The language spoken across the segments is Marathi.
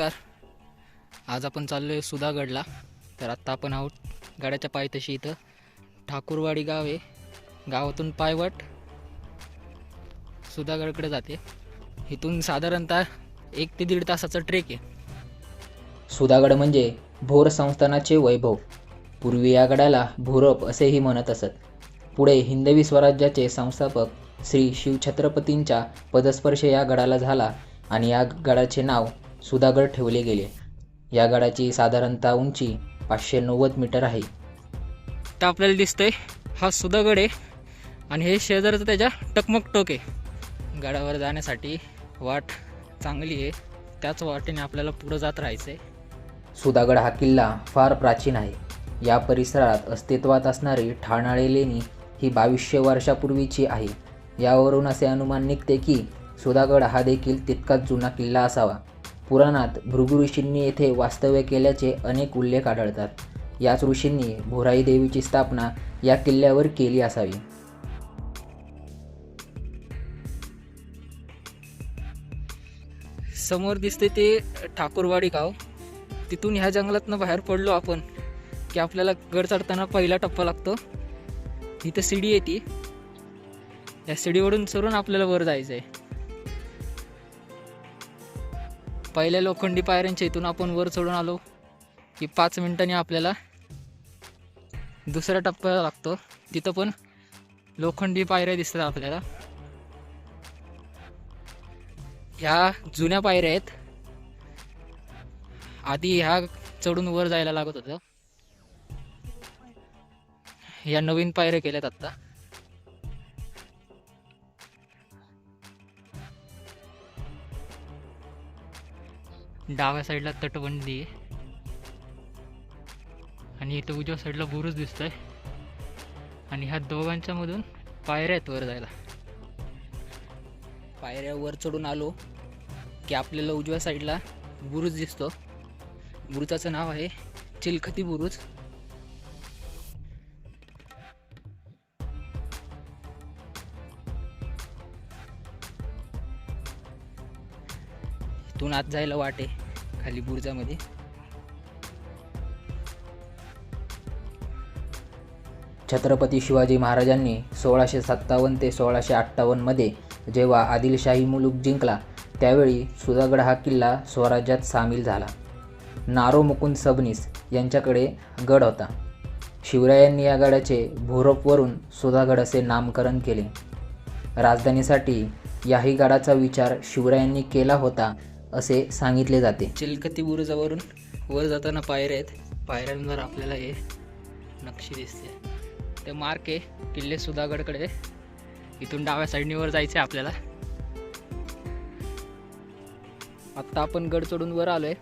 नमस्कार. आज आपण चाललो आहे सुधागडला. तर आत्ता आपण आहोत गडाच्या पायथ्याशी इथं. ठाकूरवाडी गाव आहे. गावातून पायवट सुधागडकडे जाते. इथून साधारणतः एक ते दीड तासाचा ट्रेक आहे. सुधागड म्हणजे भोर संस्थानाचे वैभव. पूर्वी या गडाला भोरप असेही म्हणत असत. पुढे हिंदवी स्वराज्याचे संस्थापक श्री शिवछत्रपतींच्या पदस्पर्श या गडाला झाला आणि या गडाचे नाव सुधागड ठेवले गेले. या गडाची साधारणतः उंची पाचशे नव्वद मीटर आहे. तर आपल्याला दिसतंय हा सुधागड आहे आणि हे शेजारचं त्याच्या टकमक टोक आहे. गडावर जाण्यासाठी वाट चांगली आहे. त्याच वाटेने आपल्याला पुढं जात राहायचं आहे सुधागड हा किल्ला फार प्राचीन आहे. या परिसरात अस्तित्वात असणारी ठाणाळे लेणी ही बावीसशे वर्षापूर्वीची आहे. यावरून असे अनुमान निघते की सुधागड हा देखील तितकाच जुना किल्ला असावा. पुराणात भृगु ऋषींनी येथे वास्तव्य केल्याचे अनेक उल्लेख आढळतात. याच ऋषींनी भोराई देवीची स्थापना या किल्ल्यावर केली असावी. समोर दिसते ते ठाकूरवाडी गाव. तिथून ह्या जंगलातनं बाहेर पडलो आपण की आपल्याला गड चढताना पहिला टप्पा लागतो. तिथं शिडी येते. या शिडीवरून सरून आपल्याला वर जायचं आहे पहिल्या लोखंडी पायऱ्यांच्या इथून आपण वर चढून आलो. की पाच मिनिटांनी आपल्याला दुसऱ्या टप्प्याला लागतो. तिथं पण लोखंडी पायऱ्या दिसतात आपल्याला. ह्या जुन्या पायऱ्या आहेत. आधी ह्या चढून वर जायला लागत होतं. या नवीन पायऱ्या केल्यात आत्ता. डाव्या साईडला तटबंदी आहे. आणि इथं उजव्या साईडला बुरुज दिसतोय. आणि ह्या दोघांच्या मधून पायऱ्या आहेत वर जायला. पायऱ्या वर चढून आलो की आपल्याला उजव्या साईडला बुरुज दिसतो. बुरुजाचं नाव आहे चिलखती बुरुज. इथून आत जायला वाटे. खाली बुरुजामध्ये. छत्रपती शिवाजी महाराजांनी सोळाशे सत्तावन्न ते सोळाशे अठ्ठावन्नमध्ये जेव्हा आदिलशाही मुलूक जिंकला त्यावेळी सुधागड हा किल्ला स्वराज्यात सामील झाला. नारो मुकुंद सबनीस यांच्याकडे गड होता. शिवरायांनी या गडाचे भोरपवरून सुधागड असे नामकरण केले. राजधानीसाठी याही गडाचा विचार शिवरायांनी केला होता असे सांगितले जाते. चिलखती बुरुजावरून वर जाताना पायऱ्या आहेत. पायऱ्यांवर आपल्याला हे नक्षी दिसते. ते मार्क आहे. किल्ले सुधागडकडे इथून डाव्या साईडनीवर जायचं आहे आपल्याला. आत्ता आपण गड चढून वर आलोय.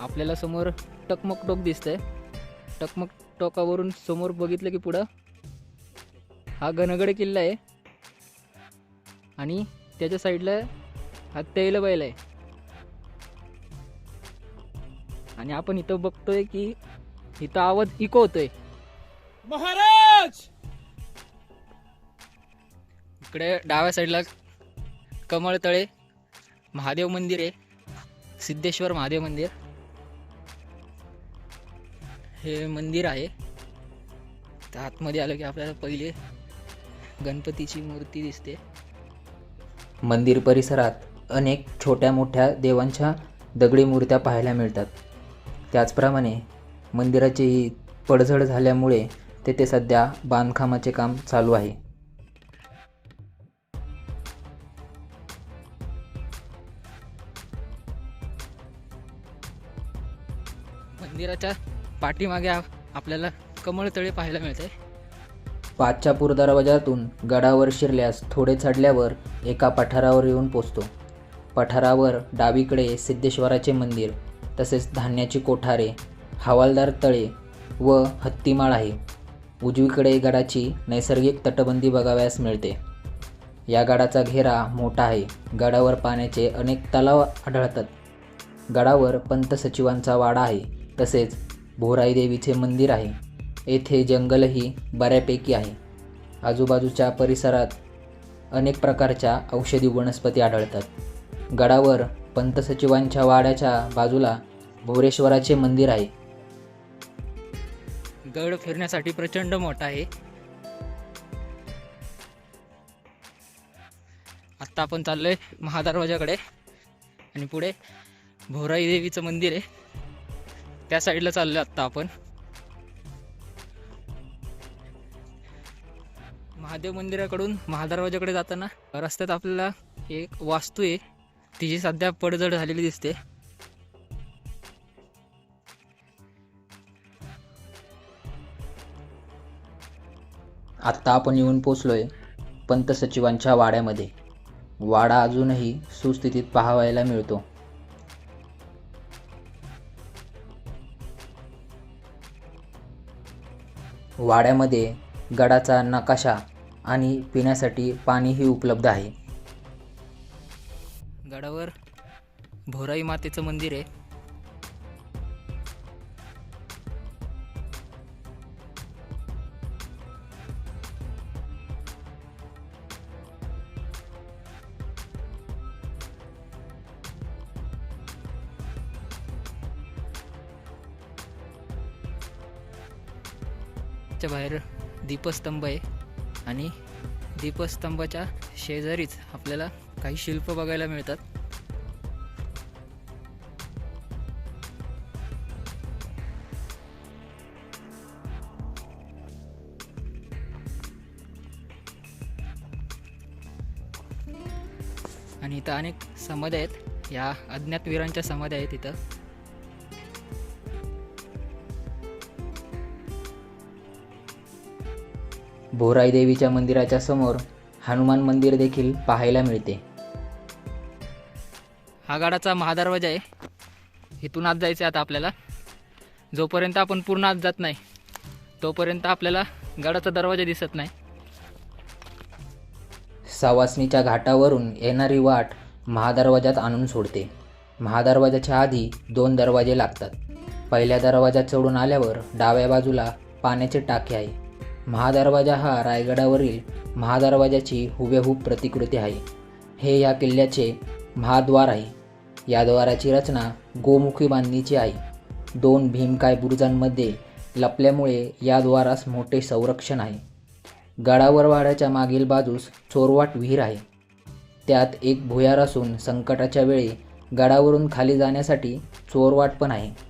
आपल्याला समोर टकमक टोक दिसतंय. टकमक टोकावरून समोर बघितलं की पुढं हा घनगड किल्ला आहे. आणि त्याच्या साईडला हा तैलबैल आहे. आणि आपण इथं बघतोय की इथं आवाज इको होतोय महाराज! इकडे डाव्या साईडला कमळतळे महादेव मंदिर आहे. सिद्धेश्वर महादेव मंदिर. हे मंदिर आहे. त्या आतमध्ये आलं की आपल्याला पहिले गणपतीची मूर्ती दिसते. मंदिर परिसरात अनेक छोट्या मोठ्या देवांच्या दगडी मूर्त्या पाहायला मिळतात. त्याचप्रमाणे मंदिराची पडझड झाल्यामुळे तेथे सध्या बांधकामाचे काम चालू आहे. मंदिराच्या पाठीमागे आपल्याला कमळतळे पाहायला मिळते. पाचच्या पूर दरवाजातून गडावर शिरल्यास थोडे चढल्यावर एका पठारावर येऊन पोचतो. पठारावर डावीकडे सिद्धेश्वराचे मंदिर तसेच धान्याची कोठारे हवालदार तळे व हत्तीमाळ आहे. उजवीकडे गडाची नैसर्गिक तटबंदी बघावयास मिळते. या गडाचा घेरा मोठा आहे. गडावर पाण्याचे अनेक तलाव आढळतात. गडावर पंत सचिवांचा वाडा आहे. तसेच भोराई देवीचे मंदिर आहे. येथे जंगलही बऱ्यापैकी आहे. आजूबाजूच्या परिसरात अनेक प्रकारच्या औषधी वनस्पती आढळतात. गडावर पंत सचिवांच्या वाड्याच्या बाजूला भोरेश्वराचे मंदिर आहे. गड फिरण्यासाठी प्रचंड मोठा आहे. आत्ता आपण चाललोय महादरवाजाकडे. आणि पुढे भोराई देवीचं मंदिर आहे. त्या साईडला चाललोय आत्ता आपण. महादेव मंदिराकडून महादरवाजाकडे जाताना रस्त्यात आपल्याला एक वास्तू आहे. तिची सध्या पडझड झालेली दिसते. आत्ता आपण येऊन पोचलोय पंत सचिवांच्या वाड्यामध्ये. वाडा अजूनही सुस्थितीत पाहावायला मिळतो. वाड्यामध्ये गडाचा नकाशा आणि पिण्यासाठी पाणीही उपलब्ध आहे. गडावर भोराई मातेचं मंदिर आहे. च्या बाहेर दीपस्तंभ आहे आणि दीपस्तंभाच्या शेजारीच आपल्याला काही शिल्प बघायला मिळतात. आणि इथं अनेक समाध्या आहेत. या अज्ञात वीरांच्या समाध्या आहेत इथं. भोराई देवीच्या मंदिराच्या समोर हनुमान मंदिर देखील पाहायला मिळते. हा गाडाचा महादरवाजा आहे. इथून आत जायचं आहे आता आपल्याला. जोपर्यंत आपण पूर्ण आत जात नाही तोपर्यंत आपल्याला गडाचा दरवाजा दिसत नाही. सावासनीच्या घाटावरून येणारी वाट महादरवाजात आणून सोडते. महादरवाजाच्या आधी दोन दरवाजे लागतात. पहिल्या दरवाजात चढून आल्यावर डाव्या बाजूला पाण्याचे टाके आहे. महादरवाजा हा रायगडावरील महादरवाजाची हुबेहूब प्रतिकृती आहे. हे या किल्ल्याचे महाद्वार आहे. या द्वाराची रचना गोमुखी बांधणीची आहे. दोन भीमकाय बुरुजांमध्ये लपल्यामुळे या द्वारास मोठे संरक्षण आहे. गडावर वाड्याच्या मागील बाजूस चोरवाट विहीर आहे. त्यात एक भुयार असून संकटाच्या वेळी गडावरून खाली जाण्यासाठी चोरवाट पण आहे.